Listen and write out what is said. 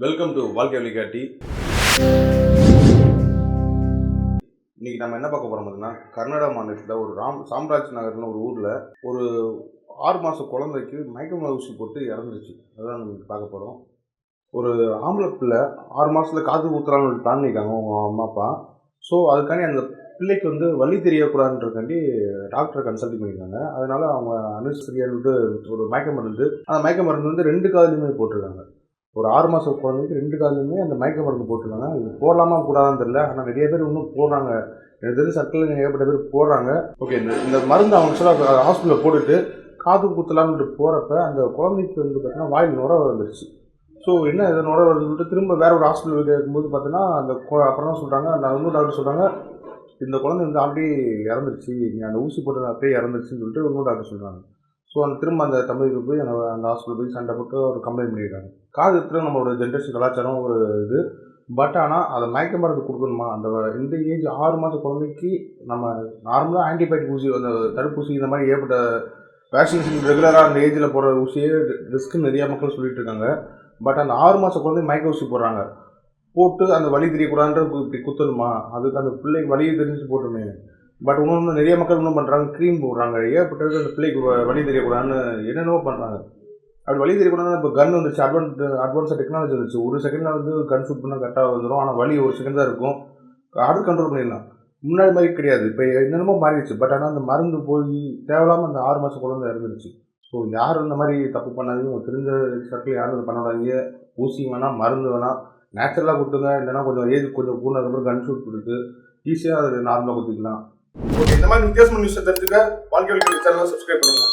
Welcome to வாழ்க்கை வழிகாட்டி இன்னைக்கு நம்ம என்ன பார்க்க போறோம் பார்த்தீங்கன்னா கர்நாடகா மாநிலத்தில் ஒரு ராம் சாம்ராஜ் நகர்னு ஒரு ஊரில் ஒரு ஆறு மாத குழந்தைக்கு மயக்க ஊசி போட்டு இறந்துருச்சு. அதான் நம்ம பார்க்க போகிறோம் ஒரு ஆம்பளை பிள்ளை ஆறு மாதத்தில் காது ஊத்துறான்னு ஒரு பிளான் பண்ணியிருக்காங்க அவங்க அம்மா அப்பா. ஸோ அதுக்காண்டி அந்த பிள்ளைக்கு வந்து வழி தெரியக்கூடாதுன்றக்காண்டி டாக்டரை கன்சல்ட் பண்ணியிருக்காங்க அதனால அவங்க அனுசரியான்னு ஒரு மயக்க மருந்து அந்த மயக்க மருந்து வந்து ரெண்டு காதுலையுமே போட்டிருக்காங்க. ஒரு ஆறு மாதம் குழந்தைக்கு ரெண்டு காலையுமே அந்த மயக்க மருந்து போட்டுருக்காங்க இது போடலாமா கூடாதான்னு தெரியல. ஆனால் நிறைய பேர் இன்னும் போடுறாங்க. எனக்கு தெரிஞ்ச சட்டில் ஏகப்பட்ட பேர் போடுறாங்க. ஓகே இந்த இந்த மருந்து அவங்க சொல்ல ஹாஸ்பிட்டலில் போட்டுட்டு காது குத்தலாம்னு போகிறப்ப அந்த குழந்தைக்கு வந்து பார்த்தீங்கன்னா வாயில் நுர வந்துருச்சு. ஸோ என்ன இது நுர வருதுன்னு திரும்ப வேற ஒரு ஹாஸ்பிட்டல் இருக்கும்போது பார்த்தீங்கன்னா அந்த அப்புறம் தான் சொல்கிறாங்க அந்த அவங்க டாக்டர் சொல்கிறாங்க இந்த குழந்தை வந்து ஆல்ரெடி இறந்துருச்சு. நீ அந்த ஊசி போட்டு அப்படியே இறந்துருச்சுன்னு சொல்லிட்டு இன்னொரு டாக்டர் சொல்கிறாங்க ஸோ அந்த திரும்ப அந்த தமிழுக்கு போய் அந்த அந்த ஹாஸ்பிட்டல் போய் சண்டை போட்டு ஒரு கம்ப்ளைண்ட் பண்ணிடுறாங்க. காது குத்துறது நம்மளோட ஜென்ரேஷன் கலாச்சாரம் ஒரு இது. பட் ஆனால் அதை மயக்க மருந்து கொடுக்கணுமா? அந்த இந்த ஏஜ் ஆறு மாத குழந்தைக்கு நம்ம நார்மலாக ஆன்டிபயோட்டிக் ஊசி அந்த தடுப்பூசி இந்த மாதிரி ஏற்பட்ட வேக்சினேஷன் ரெகுலராக அந்த ஏஜில் போடுற ஊசியே ரிஸ்க்கு நிறையா மக்கள் சொல்லிட்டு இருக்காங்க. பட் அந்த ஆறு மாத குழந்தை மயக்க ஊசி போடுறாங்க. போட்டு அந்த வழி தெரியக்கூடாதுன்ற இப்படி குத்தணுமா? அதுக்கு அந்த பிள்ளைக்கு வலியை தெரிஞ்சு போட்டுமே. பட் இன்னொன்று நிறைய மக்கள் இன்னும் பண்ணுறாங்க க்ரீம் போடுறாங்க. ஏற்பட்டது அந்த பிள்ளைக்கு வழி தெரியக்கூடாதுன்னு என்னென்னவோ பண்ணுறாங்க அப்படி வழி தெரியக்கூடாது இப்போ கன் வந்துருச்சு அட்வான்ஸ் அட்வான்ஸாக டெக்னாலஜி வந்துருச்சு. ஒரு செகண்டில் வந்து கன் ஷூட் பண்ணால் கரெக்டாக வந்துடும் ஆனால் வழி ஒரு செகண்ட் தான் இருக்கும். அது கண்ட்ரோல் பண்ணிடலாம். முன்னாடி மாதிரி கிடையாது. இப்போ என்னென்னமோ மாறிடுச்சு. பட் ஆனால் அந்த மருந்து போய் தேவையில்லாமல் அந்த ஆறு மாதம் குழந்தை இறந்துருச்சு. ஸோ யாரும் இந்த மாதிரி தப்பு பண்ணாதீங்க. உங்களுக்கு தெரிஞ்ச சர்க்கிள் யாரும் இதை பண்ணாதீங்க. ஊசி வேணாம் மருந்து வேணாம். நேச்சுரலாக கொடுத்துங்க. இல்லைன்னா கொஞ்சம் ஏஜ் கொஞ்சம் கூடதுக்கப்புறம் கன் ஷூட் கொடுத்து ஈஸியாக அது நார்மலாக கொடுத்துக்கலாம். ஓகே இந்த மாதிரி வித்தியாசமான நியூஸ் தெரிஞ்சுக்க வாழ்க்கை சேனலை சப்ஸ்கிரைப் பண்ணுங்க.